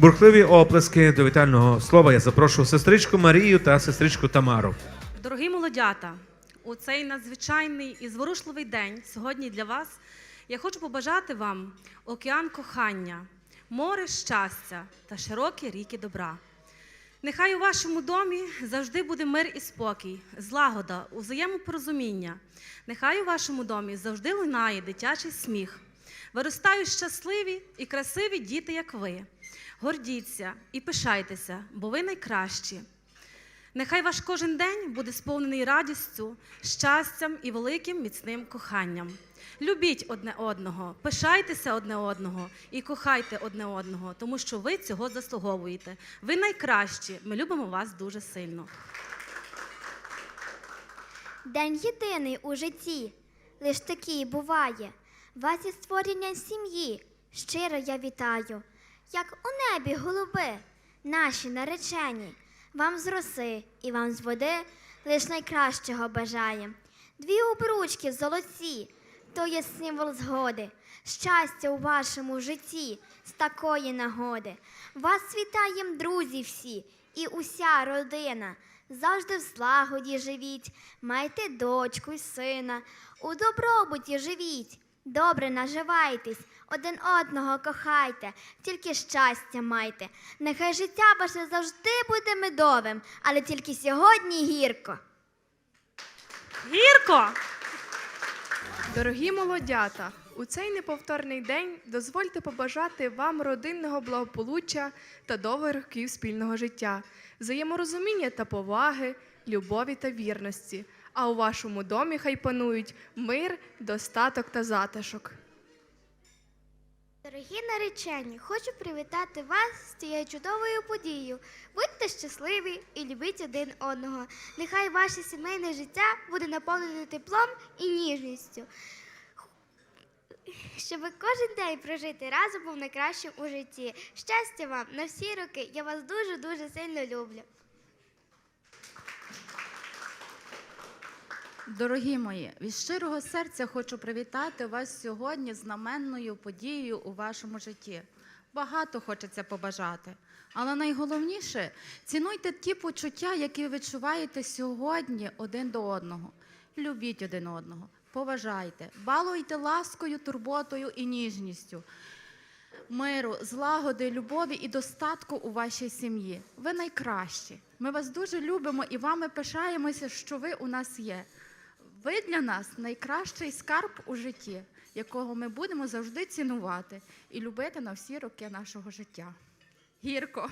Бурхливі оплески до вітального слова. Я запрошую сестричку Марію та сестричку Тамару. Дорогі молодята, у цей надзвичайний і зворушливий день сьогодні для вас я хочу побажати вам океан кохання, море щастя та широкі ріки добра. Нехай у вашому домі завжди буде мир і спокій, злагода, взаємопорозуміння. Нехай у вашому домі завжди лунає дитячий сміх. Виростають щасливі і красиві діти, як ви. Гордіться і пишайтеся, бо ви найкращі. Нехай ваш кожен день буде сповнений радістю, щастям і великим міцним коханням. Любіть одне одного, пишайтеся одне одного і кохайте одне одного, тому що ви цього заслуговуєте. Ви найкращі. Ми любимо вас дуже сильно. День єдиний у житті, лиш такий буває. Вас із створення сім'ї. Щиро я вітаю, як у небі голуби, наші наречені, вам з роси і вам з води лиш найкращого бажаєм. Дві обручки золоті, то є символ згоди, щастя у вашому житті з такої нагоди. Вас вітаєм, друзі всі, і уся родина. Завжди в злагоді живіть, майте дочку й сина, у добробуті живіть, добре наживайтесь, один одного кохайте, тільки щастя майте. Нехай життя ваше завжди буде медовим, але тільки сьогодні гірко. Гірко! Дорогі молодята, у цей неповторний день дозвольте побажати вам родинного благополуччя та довгих років спільного життя, взаєморозуміння та поваги, любові та вірності. А у вашому домі хай панують мир, достаток та затишок. Дорогі наречені, хочу привітати вас з цією чудовою подією. Будьте щасливі і любіть один одного. Нехай ваше сімейне життя буде наповнене теплом і ніжністю. Щоб кожен день прожити разом був найкращим у житті. Щастя вам на всі роки. Я вас дуже дуже сильно люблю. Дорогі мої, від щирого серця хочу привітати вас сьогодні знаменною подією у вашому житті. Багато хочеться побажати, але найголовніше цінуйте ті почуття, які відчуваєте сьогодні один до одного. Любіть один одного, поважайте, балуйте ласкою, турботою і ніжністю. Миру, злагоди, любові і достатку у вашій сім'ї. Ви найкращі. Ми вас дуже любимо і вами пишаємося, що ви у нас є. Ви для нас найкращий скарб у житті, якого ми будемо завжди цінувати і любити на всі роки нашого життя. Гірко.